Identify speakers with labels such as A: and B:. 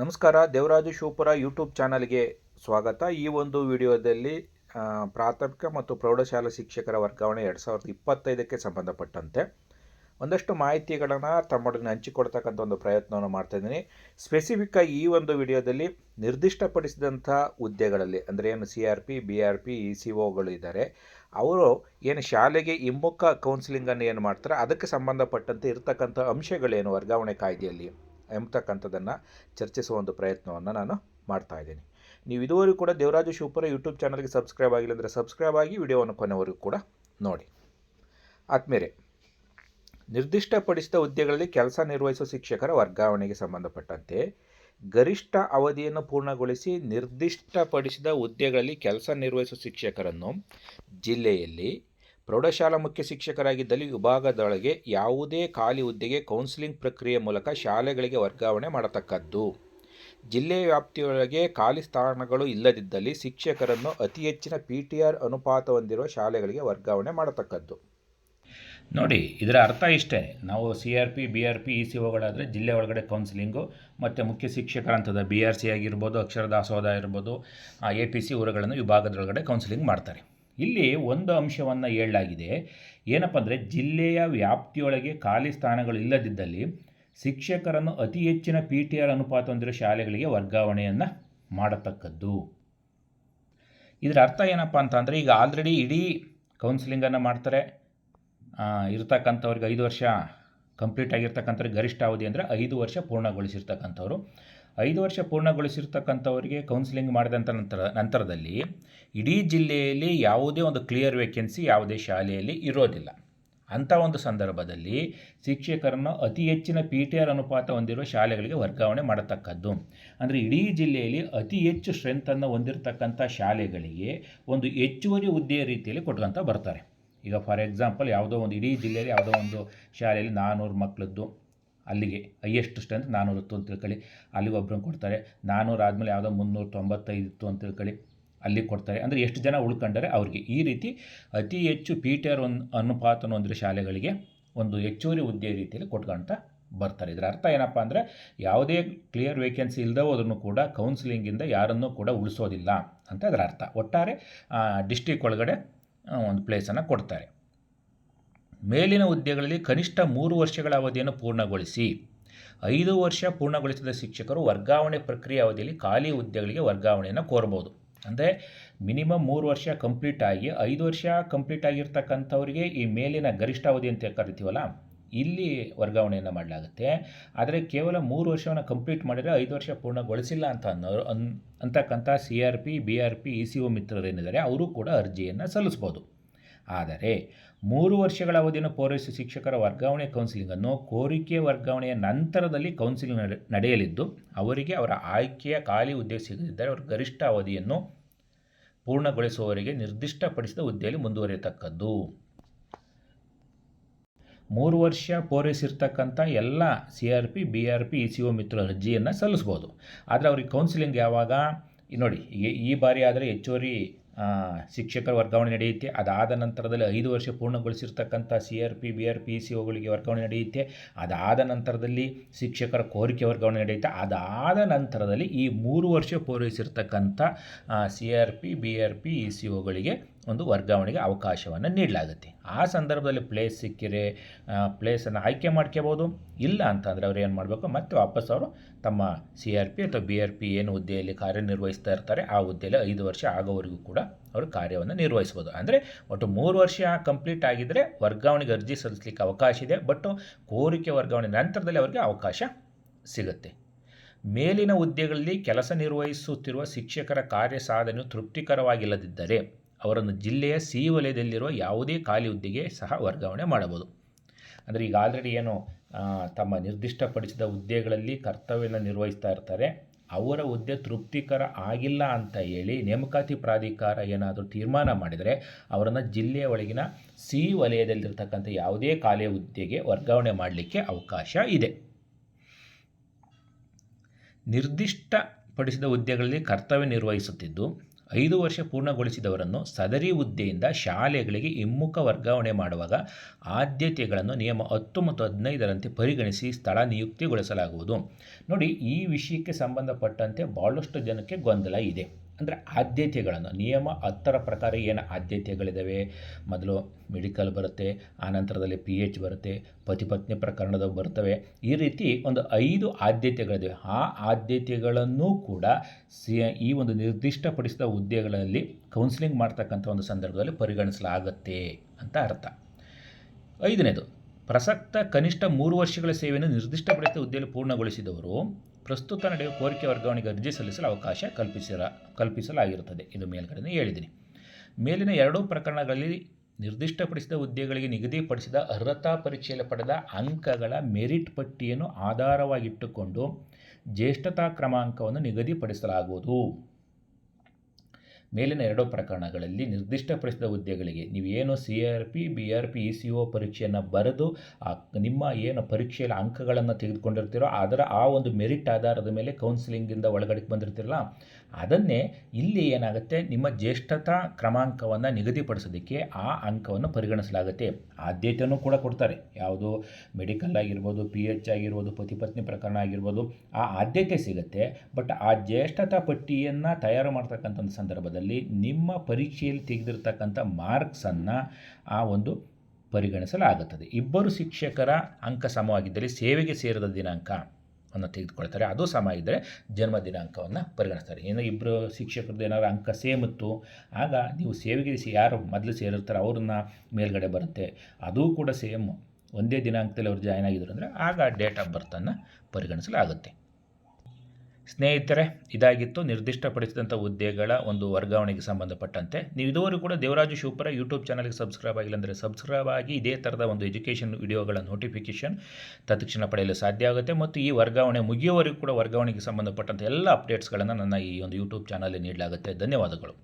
A: ನಮಸ್ಕಾರ, ದೇವರಾಜು ಶಿವಪುರ ಯೂಟ್ಯೂಬ್ ಚಾನಲ್ಗೆ ಸ್ವಾಗತ. ಈ ಒಂದು ವಿಡಿಯೋದಲ್ಲಿ ಪ್ರಾಥಮಿಕ ಮತ್ತು ಪ್ರೌಢಶಾಲಾ ಶಿಕ್ಷಕರ ವರ್ಗಾವಣೆ ಎರಡು ಸಾವಿರದ ಇಪ್ಪತ್ತೈದಕ್ಕೆ ಸಂಬಂಧಪಟ್ಟಂತೆ ಒಂದಷ್ಟು ಮಾಹಿತಿಗಳನ್ನು ತಮ್ಮೊಡನೆ ಹಂಚಿಕೊಡ್ತಕ್ಕಂಥ ಒಂದು ಪ್ರಯತ್ನವನ್ನು ಮಾಡ್ತಾ ಇದ್ದೀನಿ. ಸ್ಪೆಸಿಫಿಕ್ ಆಗಿ ಈ ಒಂದು ವಿಡಿಯೋದಲ್ಲಿ ನಿರ್ದಿಷ್ಟಪಡಿಸಿದಂಥ ಹುದ್ದೆಗಳಲ್ಲಿ, ಅಂದರೆ ಏನು C R P B R P E C ಒಗಳು ಇದ್ದಾರೆ ಅವರು ಏನು ಶಾಲೆಗೆ ಹಿಮ್ಮುಖ ಕೌನ್ಸಿಲಿಂಗನ್ನು ಏನು ಮಾಡ್ತಾರೆ? ಅದಕ್ಕೆ ಸಂಬಂಧಪಟ್ಟಂತೆ ಇರತಕ್ಕಂಥ ಅಂಶಗಳೇನು? ವರ್ಗಾವಣೆ ಕಾಯ್ದೆಯಲ್ಲಿ? ಎಂಬತಕ್ಕಂಥದ್ದನ್ನು ಚರ್ಚಿಸುವ ಒಂದು ಪ್ರಯತ್ನವನ್ನು ನಾನು ಮಾಡ್ತಾ ಇದ್ದೀನಿ. ನೀವು ಇದುವರೆಗೂ ಕೂಡ ದೇವರಾಜು ಶಿವಪುರ ಯೂಟ್ಯೂಬ್ ಚಾನಲ್ಗೆ ಸಬ್ಸ್ಕ್ರೈಬ್ ಆಗಿಲ್ಲ ಅಂದರೆ ಸಬ್ಸ್ಕ್ರೈಬ್ ಆಗಿ ವಿಡಿಯೋವನ್ನು ಕೊನೆವರೆಗೂ ಕೂಡ ನೋಡಿ. ಆದ್ಮೇಲೆ, ನಿರ್ದಿಷ್ಟಪಡಿಸಿದ ಹುದ್ದೆಗಳಲ್ಲಿ ಕೆಲಸ ನಿರ್ವಹಿಸುವ ಶಿಕ್ಷಕರ ವರ್ಗಾವಣೆಗೆ ಸಂಬಂಧಪಟ್ಟಂತೆ ಗರಿಷ್ಠ ಅವಧಿಯನ್ನು ಪೂರ್ಣಗೊಳಿಸಿ ನಿರ್ದಿಷ್ಟಪಡಿಸಿದ ಹುದ್ದೆಗಳಲ್ಲಿ ಕೆಲಸ ನಿರ್ವಹಿಸುವ ಶಿಕ್ಷಕರನ್ನು ಜಿಲ್ಲೆಯಲ್ಲಿ ಪ್ರೌಢಶಾಲಾ ಮುಖ್ಯ ಶಿಕ್ಷಕರಾಗಿದ್ದಲ್ಲಿ ವಿಭಾಗದೊಳಗೆ ಯಾವುದೇ ಖಾಲಿ ಹುದ್ದೆಗೆ ಕೌನ್ಸಿಲಿಂಗ್ ಪ್ರಕ್ರಿಯೆ ಮೂಲಕ ಶಾಲೆಗಳಿಗೆ ವರ್ಗಾವಣೆ ಮಾಡತಕ್ಕದ್ದು. ಜಿಲ್ಲೆ ವ್ಯಾಪ್ತಿಯೊಳಗೆ ಖಾಲಿ ಸ್ಥಾನಗಳು ಇಲ್ಲದಿದ್ದಲ್ಲಿ ಶಿಕ್ಷಕರನ್ನು ಅತಿ ಹೆಚ್ಚಿನ ಪಿ ಟಿ ಆರ್ ಅನುಪಾತ ಹೊಂದಿರುವ ಶಾಲೆಗಳಿಗೆ ವರ್ಗಾವಣೆ ಮಾಡತಕ್ಕದ್ದು.
B: ನೋಡಿ, ಇದರ ಅರ್ಥ ಇಷ್ಟೇ. ನಾವು C R P, B R P, E C ಒಗಳಾದರೆ ಜಿಲ್ಲೆ ಒಳಗಡೆ ಕೌನ್ಸಿಲಿಂಗು, ಮತ್ತು ಮುಖ್ಯ ಶಿಕ್ಷಕರ ಹಂತದ ಬಿ ಆರ್ ಸಿ ಆಗಿರ್ಬೋದು, ಅಕ್ಷರ ದಾಸೋಹ ಇರ್ಬೋದು ಎ ಪಿ ಸಿ ಊರುಗಳನ್ನು ವಿಭಾಗದೊಳಗಡೆ ಕೌನ್ಸಿಲಿಂಗ್ ಮಾಡ್ತಾರೆ. ಇಲ್ಲಿ ಒಂದು ಅಂಶವನ್ನು ಹೇಳಲಾಗಿದೆ. ಏನಪ್ಪ ಅಂದರೆ ಜಿಲ್ಲೆಯ ವ್ಯಾಪ್ತಿಯೊಳಗೆ ಖಾಲಿ ಸ್ಥಾನಗಳು ಇಲ್ಲದಿದ್ದಲ್ಲಿ ಶಿಕ್ಷಕರನ್ನು ಅತಿ ಹೆಚ್ಚಿನ ಪಿ ಟಿ ಆರ್ ಅನುಪಾತ ಹೊಂದಿರೋ ಶಾಲೆಗಳಿಗೆ ವರ್ಗಾವಣೆಯನ್ನು ಮಾಡತಕ್ಕದ್ದು. ಇದರ ಅರ್ಥ ಏನಪ್ಪ ಅಂತ ಅಂದರೆ, ಈಗ ಆಲ್ರೆಡಿ ಇಡೀ ಕೌನ್ಸಿಲಿಂಗನ್ನು ಮಾಡ್ತಾರೆ. ಇರತಕ್ಕಂಥವ್ರಿಗೆ ಇರ್ತಕ್ಕಂಥವ್ರಿಗೆ ಐದು ವರ್ಷ ಕಂಪ್ಲೀಟ್ ಆಗಿರ್ತಕ್ಕಂಥವ್ರಿಗೆ ಗರಿಷ್ಠ ಅವಧಿ ಅಂದರೆ ಐದು ವರ್ಷ ಪೂರ್ಣಗೊಳಿಸಿರ್ತಕ್ಕಂಥವ್ರು. ಐದು ವರ್ಷ ಪೂರ್ಣಗೊಳಿಸಿರ್ತಕ್ಕಂಥವರಿಗೆ ಕೌನ್ಸಿಲಿಂಗ್ ಮಾಡಿದಂಥ ನಂತರ, ನಂತರದಲ್ಲಿ ಇಡೀ ಜಿಲ್ಲೆಯಲ್ಲಿ ಯಾವುದೇ ಒಂದು ಕ್ಲಿಯರ್ ವೇಕೆನ್ಸಿ ಯಾವುದೇ ಶಾಲೆಯಲ್ಲಿ ಇರೋದಿಲ್ಲ. ಅಂಥ ಒಂದು ಸಂದರ್ಭದಲ್ಲಿ ಶಿಕ್ಷಕರನ್ನು ಅತಿ ಹೆಚ್ಚಿನ ಪಿ ಟಿ ಆರ್ ಅನುಪಾತ ಹೊಂದಿರುವ ಶಾಲೆಗಳಿಗೆ ವರ್ಗಾವಣೆ ಮಾಡತಕ್ಕದ್ದು. ಅಂದರೆ ಇಡೀ ಜಿಲ್ಲೆಯಲ್ಲಿ ಅತಿ ಹೆಚ್ಚು ಸ್ಟ್ರೆಂತನ್ನು ಹೊಂದಿರತಕ್ಕಂಥ ಶಾಲೆಗಳಿಗೆ ಒಂದು ಹೆಚ್ಚುವರಿ ಹುದ್ದೆಯ ರೀತಿಯಲ್ಲಿ ಕೊಟ್ಕೊಂತ ಬರ್ತಾರೆ. ಈಗ ಫಾರ್ ಎಕ್ಸಾಂಪಲ್ ಯಾವುದೋ ಒಂದು, ಇಡೀ ಜಿಲ್ಲೆಯಲ್ಲಿ ಯಾವುದೋ ಒಂದು ಶಾಲೆಯಲ್ಲಿ ನಾನ್ನೂರು ಮಕ್ಕಳದ್ದು ಅಲ್ಲಿಗೆ ಹೈಯೆಸ್ಟ್ ಸ್ಟ್ರೆಂತ್ ನಾನ್ನೂರು ಇತ್ತು ಅಂತ ತಿಳ್ಕೊಳ್ಳಿ. ಅಲ್ಲಿಗೆ ಒಬ್ಬರನ್ನು ಕೊಡ್ತಾರೆ. ನಾನ್ನೂರು ಆದಮೇಲೆ ಯಾವುದೋ ಮುನ್ನೂರ ತೊಂಬತ್ತೈದು ಇತ್ತು ಅಂತ ತಿಳ್ಕೊಳ್ಳಿ. ಅಲ್ಲಿಗೆ ಕೊಡ್ತಾರೆ. ಅಂದರೆ ಎಷ್ಟು ಜನ ಉಳ್ಕೊಂಡರೆ ಅವ್ರಿಗೆ. ಈ ರೀತಿ ಅತಿ ಹೆಚ್ಚು ಪಿ ಟಿ ಆರ್ ಒಂದು ಅನುಪಾತನ ಹೊಂದಿರೋ ಶಾಲೆಗಳಿಗೆ ಒಂದು ಹೆಚ್ಚುವರಿ ಹುದ್ದೆ ರೀತಿಯಲ್ಲಿ ಕೊಟ್ಕೊಂತ ಬರ್ತಾರೆ. ಇದರ ಅರ್ಥ ಏನಪ್ಪ ಅಂದರೆ ಯಾವುದೇ ಕ್ಲಿಯರ್ ವೇಕೆನ್ಸಿ ಇಲ್ಲದೆ ಹೋದ್ರೂ ಕೂಡ ಕೌನ್ಸಿಲಿಂಗಿಂದ ಯಾರನ್ನೂ ಕೂಡ ಉಳಿಸೋದಿಲ್ಲ ಅಂತ ಅದರ ಅರ್ಥ. ಒಟ್ಟಾರೆ ಡಿಸ್ಟಿಕ್ ಒಳಗಡೆ ಒಂದು ಪ್ಲೇಸನ್ನು ಕೊಡ್ತಾರೆ. ಮೇಲಿನ ಹುದ್ದೆಗಳಲ್ಲಿ ಕನಿಷ್ಠ ಮೂರು ವರ್ಷಗಳ ಅವಧಿಯನ್ನು ಪೂರ್ಣಗೊಳಿಸಿ. ಐದು ವರ್ಷ ಪೂರ್ಣಗೊಳಿಸಿದ ಶಿಕ್ಷಕರು ವರ್ಗಾವಣೆ ಪ್ರಕ್ರಿಯೆ ಅವಧಿಯಲ್ಲಿ ಖಾಲಿ ಹುದ್ದೆಗಳಿಗೆ ವರ್ಗಾವಣೆಯನ್ನು ಕೋರಬಹುದು. ಅಂದರೆ ಮಿನಿಮಮ್ ಮೂರು ವರ್ಷ ಕಂಪ್ಲೀಟ್ ಆಗಿ, ಐದು ವರ್ಷ ಕಂಪ್ಲೀಟ್ ಆಗಿರ್ತಕ್ಕಂಥವರಿಗೆ ಈ ಮೇಲಿನ ಗರಿಷ್ಠ ಅವಧಿ ಅಂತ ಕರಿತೀವಲ್ಲ, ಇಲ್ಲಿ ವರ್ಗಾವಣೆಯನ್ನು ಮಾಡಲಾಗುತ್ತೆ. ಆದರೆ ಕೇವಲ ಮೂರು ವರ್ಷವನ್ನು ಕಂಪ್ಲೀಟ್ ಮಾಡಿದರೆ ಐದು ವರ್ಷ ಪೂರ್ಣಗೊಳಿಸಿಲ್ಲ ಅಂತ ಅನ್ನೋರು ಅನ್, ಅಂತಕ್ಕಂಥ C R P, B R P, E C O ಮಿತ್ರರೇನಿದ್ದಾರೆ ಅವರು ಕೂಡ ಅರ್ಜಿಯನ್ನು ಸಲ್ಲಿಸ್ಬೋದು ಆದರೆ ಮೂರು ವರ್ಷಗಳ ಅವಧಿಯನ್ನು ಪೂರೈಸಿದ ಶಿಕ್ಷಕರ ವರ್ಗಾವಣೆ ಕೌನ್ಸಿಲಿಂಗನ್ನು ಕೋರಿಕೆ ವರ್ಗಾವಣೆಯ ನಂತರದಲ್ಲಿ ಕೌನ್ಸಿಲಿಂಗ್ ನಡೆ, ನಡೆಯಲಿದ್ದು, ಅವರಿಗೆ ಅವರ ಆಯ್ಕೆಯ ಖಾಲಿ ಹುದ್ದೆ ಸಿಗದಿದ್ದರೆ ಅವರ ಗರಿಷ್ಠ ಅವಧಿಯನ್ನು ಪೂರ್ಣಗೊಳಿಸುವವರಿಗೆ ನಿರ್ದಿಷ್ಟಪಡಿಸಿದ ಹುದ್ದೆಯಲ್ಲಿ ಮುಂದುವರಿಯತಕ್ಕದ್ದು. ಮೂರು ವರ್ಷ ಪೂರೈಸಿರ್ತಕ್ಕಂಥ ಎಲ್ಲ C R P, B R P, E C O ಮಿತ್ರ ಅರ್ಜಿಯನ್ನು ಸಲ್ಲಿಸ್ಬೋದು. ಆದರೆ ಅವ್ರಿಗೆ ಕೌನ್ಸಿಲಿಂಗ್ ಯಾವಾಗ? ನೋಡಿ, ಈ- ಬಾರಿ ಆದರೆ ಹೆಚ್ಚುವರಿ ಶಿಕ್ಷಕರ ವರ್ಗಾವಣೆ ನಡೆಯುತ್ತೆ. ಅದಾದ ನಂತರದಲ್ಲಿ ಐದು ವರ್ಷ ಪೂರ್ಣಗೊಳಿಸಿರ್ತಕ್ಕಂಥ C R P, B R P C ಒಗಳಿಗೆ ವರ್ಗಾವಣೆ ನಡೆಯುತ್ತೆ. ಅದಾದ ನಂತರದಲ್ಲಿ ಶಿಕ್ಷಕರ ಕೋರಿಕೆ ವರ್ಗಾವಣೆ ನಡೆಯುತ್ತೆ. ಅದಾದ ನಂತರದಲ್ಲಿ ಈ ಮೂರು ವರ್ಷ ಪೂರೈಸಿರ್ತಕ್ಕಂಥ C R P, B R P, E C ಒಗಳಿಗೆ ಒಂದು ವರ್ಗಾವಣೆಗೆ ಅವಕಾಶವನ್ನು ನೀಡಲಾಗುತ್ತೆ. ಆ ಸಂದರ್ಭದಲ್ಲಿ ಪ್ಲೇಸ್ ಸಿಕ್ಕಿರೆ ಪ್ಲೇಸನ್ನು ಆಯ್ಕೆ ಮಾಡ್ಕೋಬೋದು ಇಲ್ಲ ಅಂತಂದರೆ ಅವ್ರು ಏನು ಮಾಡಬೇಕು? ಮತ್ತೆ ವಾಪಸ್ ಅವರು ತಮ್ಮ ಸಿ ಆರ್ ಪಿ ಅಥವಾ ಬಿ ಆರ್ ಪಿ ಏನು ಹುದ್ದೆಯಲ್ಲಿ ಕಾರ್ಯನಿರ್ವಹಿಸ್ತಾ ಇರ್ತಾರೆ, ಆ ಹುದ್ದೆಯಲ್ಲಿ ಐದು ವರ್ಷ ಆಗೋವರೆಗೂ ಕೂಡ ಅವರು ಕಾರ್ಯವನ್ನು ನಿರ್ವಹಿಸ್ಬೋದು. ಅಂದರೆ ಒಟ್ಟು ಮೂರು ವರ್ಷ ಕಂಪ್ಲೀಟ್ ಆಗಿದ್ದರೆ ವರ್ಗಾವಣೆಗೆ ಅರ್ಜಿ ಸಲ್ಲಿಸಲಿಕ್ಕೆ ಅವಕಾಶ ಇದೆ ಬಟ್ ಕೋರಿಕೆ ವರ್ಗಾವಣೆ ನಂತರದಲ್ಲಿ ಅವರಿಗೆ ಅವಕಾಶ ಸಿಗುತ್ತೆ. ಮೇಲಿನ ಹುದ್ದೆಗಳಲ್ಲಿ ಕೆಲಸ ನಿರ್ವಹಿಸುತ್ತಿರುವ ಶಿಕ್ಷಕರ ಕಾರ್ಯ ಸಾಧನೆಯು ತೃಪ್ತಿಕರವಾಗಿಲ್ಲದಿದ್ದರೆ ಅವರನ್ನು ಜಿಲ್ಲೆಯ ಸಿ ವಲಯದಲ್ಲಿರುವ ಯಾವುದೇ ಖಾಲಿ ಹುದ್ದೆಗೆ ಸಹ ವರ್ಗಾವಣೆ ಮಾಡಬಹುದು. ಅಂದರೆ ಈಗ ಆಲ್ರೆಡಿ ಏನು ತಮ್ಮ ನಿರ್ದಿಷ್ಟಪಡಿಸಿದ ಹುದ್ದೆಗಳಲ್ಲಿ ಕರ್ತವ್ಯನ ನಿರ್ವಹಿಸ್ತಾ ಇರ್ತಾರೆ. ಅವರ ಹುದ್ದೆ ತೃಪ್ತಿಕರ ಆಗಿಲ್ಲ ಅಂತ ಹೇಳಿ ನೇಮಕಾತಿ ಪ್ರಾಧಿಕಾರ ಏನಾದರೂ ತೀರ್ಮಾನ ಮಾಡಿದರೆ ಅವರನ್ನು ಜಿಲ್ಲೆಯ ಒಳಗಿನ ಸಿ ವಲಯದಲ್ಲಿರ್ತಕ್ಕಂಥ ಯಾವುದೇ ಖಾಲಿ ಹುದ್ದೆಗೆ ವರ್ಗಾವಣೆ ಮಾಡಲಿಕ್ಕೆ ಅವಕಾಶ ಇದೆ. ನಿರ್ದಿಷ್ಟಪಡಿಸಿದ ಹುದ್ದೆಗಳಲ್ಲಿ ಕರ್ತವ್ಯ ನಿರ್ವಹಿಸುತ್ತಿದ್ದು ಐದು ವರ್ಷ ಪೂರ್ಣಗೊಳಿಸಿದವರನ್ನು ಸದರಿ ಹುದ್ದೆಯಿಂದ ಶಾಲೆಗಳಿಗೆ ಹಿಮ್ಮುಖ ವರ್ಗಾವಣೆ ಮಾಡುವಾಗ ಆದ್ಯತೆಗಳನ್ನು ನಿಯಮ ಹತ್ತು ಮತ್ತು ಹದಿನೈದರಂತೆ ಪರಿಗಣಿಸಿ ಸ್ಥಳ ನಿಯುಕ್ತಿಗೊಳಿಸಲಾಗುವುದು. ನೋಡಿ, ಈ ವಿಷಯಕ್ಕೆ ಸಂಬಂಧಪಟ್ಟಂತೆ ಭಾಳಷ್ಟು ಜನಕ್ಕೆ ಗೊಂದಲ ಇದೆ. ಅಂದರೆ ಆದ್ಯತೆಗಳನ್ನು, ನಿಯಮ, ಹತ್ತರ ಪ್ರಕಾರ ಏನು ಆದ್ಯತೆಗಳಿದ್ದಾವೆ ಮೊದಲು ಮೆಡಿಕಲ್ ಬರುತ್ತೆ, ಆನಂತರದಲ್ಲಿ ಪಿ ಎಚ್ ಬರುತ್ತೆ ಪತಿ ಪತ್ನಿ ಪ್ರಕರಣದ ಬರ್ತವೆ. ಈ ರೀತಿ ಒಂದು ಐದು ಆದ್ಯತೆಗಳಿದ್ದಾವೆ ಆ ಆದ್ಯತೆಗಳನ್ನು ಕೂಡ ಸಿ, ಈ ಒಂದು ನಿರ್ದಿಷ್ಟಪಡಿಸಿದ ಹುದ್ದೆಗಳಲ್ಲಿ ಕೌನ್ಸಿಲಿಂಗ್ ಮಾಡ್ತಕ್ಕಂಥ ಒಂದು ಸಂದರ್ಭದಲ್ಲಿ ಪರಿಗಣಿಸಲಾಗತ್ತೆ ಅಂತ ಅರ್ಥ. ಐದನೇದು, ಪ್ರಸಕ್ತ ಕನಿಷ್ಠ ಮೂರು ವರ್ಷಗಳ ಸೇವೆಯನ್ನು ನಿರ್ದಿಷ್ಟಪಡಿಸಿದ ಹುದ್ದೆಯಲ್ಲಿ ಪೂರ್ಣಗೊಳಿಸಿದವರು ಪ್ರಸ್ತುತ ನಡೆಯುವ ಕೋರಿಕೆ ವರ್ಗಾವಣೆಗೆ ಅರ್ಜಿ ಸಲ್ಲಿಸಲು ಅವಕಾಶ ಕಲ್ಪಿಸಿರ, ಕಲ್ಪಿಸಲಾಗಿರುತ್ತದೆ. ಇದು ಮೇಲ್ಗಡೆ ಹೇಳಿದ್ದೀನಿ. ಮೇಲಿನ ಎರಡೂ ಪ್ರಕರಣಗಳಲ್ಲಿ ನಿರ್ದಿಷ್ಟಪಡಿಸಿದ ಹುದ್ದೆಗಳಿಗೆ ನಿಗದಿಪಡಿಸಿದ ಅರ್ಹತಾ ಪರೀಕ್ಷೆಯಲ್ಲಿ ಪಡೆದ ಅಂಕಗಳ ಮೆರಿಟ್ ಪಟ್ಟಿಯನ್ನು ಆಧಾರವಾಗಿಟ್ಟುಕೊಂಡು ಜ್ಯೇಷ್ಠತಾ ಕ್ರಮಾಂಕವನ್ನು ನಿಗದಿಪಡಿಸಲಾಗುವುದು. ಮೇಲಿನ ಎರಡು ಪ್ರಕರಣಗಳಲ್ಲಿ ನಿರ್ದಿಷ್ಟಪಡಿಸಿದ ಹುದ್ದೆಗಳಿಗೆ ನೀವು ಏನು C R P, B R P, E C O ಪರೀಕ್ಷೆಯನ್ನು ಬರೆದು ಆ ನಿಮ್ಮ ಏನು ಪರೀಕ್ಷೆಯಲ್ಲಿ ಅಂಕಗಳನ್ನು ತೆಗೆದುಕೊಂಡಿರ್ತೀರೋ ಅದರ ಆ ಒಂದು ಮೆರಿಟ್ ಆಧಾರದ ಮೇಲೆ ಕೌನ್ಸಿಲಿಂಗಿಂದ ಒಳಗಡೆ ಬಂದಿರ್ತೀರಲ್ಲ, ಅದನ್ನೇ ಇಲ್ಲಿ ಏನಾಗುತ್ತೆ, ನಿಮ್ಮ ಜ್ಯೇಷ್ಠತಾ ಕ್ರಮಾಂಕವನ್ನು ನಿಗದಿಪಡಿಸೋದಕ್ಕೆ ಆ ಅಂಕವನ್ನು ಪರಿಗಣಿಸಲಾಗುತ್ತೆ. ಆದ್ಯತೆಯನ್ನು ಕೂಡ ಕೊಡ್ತಾರೆ. ಯಾವುದು ಮೆಡಿಕಲ್ ಆಗಿರ್ಬೋದು, ಪಿ ಎಚ್ ಆಗಿರ್ಬೋದು ಪತಿಪತ್ನಿ ಪ್ರಕರಣ ಆಗಿರ್ಬೋದು, ಆ ಆದ್ಯತೆ ಸಿಗುತ್ತೆ. ಬಟ್ ಆ ಜ್ಯೇಷ್ಠತಾ ಪಟ್ಟಿಯನ್ನು ತಯಾರು ಮಾಡ್ತಕ್ಕಂಥ ಒಂದು ಸಂದರ್ಭದಲ್ಲಿ ನಿಮ್ಮ ಪರೀಕ್ಷೆಯಲ್ಲಿ ತೆಗೆದಿರ್ತಕ್ಕಂಥ ಮಾರ್ಕ್ಸನ್ನು ಆ ಒಂದು ಪರಿಗಣಿಸಲಾಗುತ್ತದೆ. ಇಬ್ಬರು ಶಿಕ್ಷಕರ ಅಂಕ ಸಮವಾಗಿದ್ದಲ್ಲಿ ಸೇವೆಗೆ ಸೇರಿದ ದಿನಾಂಕ ಅನ್ನು ತೆಗೆದುಕೊಳ್ತಾರೆ. ಅದು ಸಮ ಇದ್ದರೆ ಜನ್ಮ ದಿನಾಂಕವನ್ನು ಪರಿಗಣಿಸ್ತಾರೆ. ಏನೋ ಇಬ್ಬರು ಶಿಕ್ಷಕರದ್ದು ಏನಾದ್ರು ಅಂಕ ಸೇಮ್ ಇತ್ತು ಆಗ ನೀವು ಸೇವೆಗೆ ಯಾರು ಮೊದಲು ಸೇರಿರ್ತಾರೆ ಅವ್ರನ್ನ ಮೇಲ್ಗಡೆ ಬರುತ್ತೆ. ಅದೂ ಕೂಡ ಸೇಮ್ ಒಂದೇ ದಿನಾಂಕದಲ್ಲಿ ಅವ್ರು ಜಾಯ್ನ್ ಆಗಿದ್ರು ಅಂದರೆ ಆಗ ಡೇಟ್ ಆಫ್ ಬರ್ತನ್ನು ಪರಿಗಣಿಸಲಾಗುತ್ತೆ. ಸ್ನೇಹಿತರೆ, ಇದಾಗಿತ್ತು ನಿರ್ದಿಷ್ಟಪಡಿಸಿದಂಥ ಹುದ್ದೆಗಳ ಒಂದು ವರ್ಗಾವಣೆಗೆ ಸಂಬಂಧಪಟ್ಟಂತೆ. ನೀವು ಇದುವರೆಗೂ ಕೂಡ ದೇವರಾಜು ಶಿವಪುರ ಯೂಟ್ಯೂಬ್ ಚಾನಲ್ಗೆ ಸಬ್ಸ್ಕ್ರೈಬ್ ಆಗಿಲ್ಲ ಅಂದರೆ ಸಬ್ಸ್ಕ್ರೈಬ್ ಆಗಿ ಇದೇ ಥರದ ಒಂದು ಎಜುಕೇಷನ್ ವಿಡಿಯೋಗಳ ನೋಟಿಫಿಕೇಷನ್ ತತ್ಕ್ಷಣ ಪಡೆಯಲು ಸಾಧ್ಯ ಆಗುತ್ತೆ. ಮತ್ತು ಈ ವರ್ಗಾವಣೆ ಮುಗಿಯುವವರೆಗೂ ಕೂಡ ವರ್ಗಾವಣೆಗೆ ಸಂಬಂಧಪಟ್ಟಂಥ ಎಲ್ಲ ಅಪ್ಡೇಟ್ಸ್ಗಳನ್ನು ನನ್ನ ಈ ಒಂದು ಯೂಟ್ಯೂಬ್ ಚಾನಲ್ಲಿ ನೀಡಲಾಗುತ್ತೆ. ಧನ್ಯವಾದಗಳು.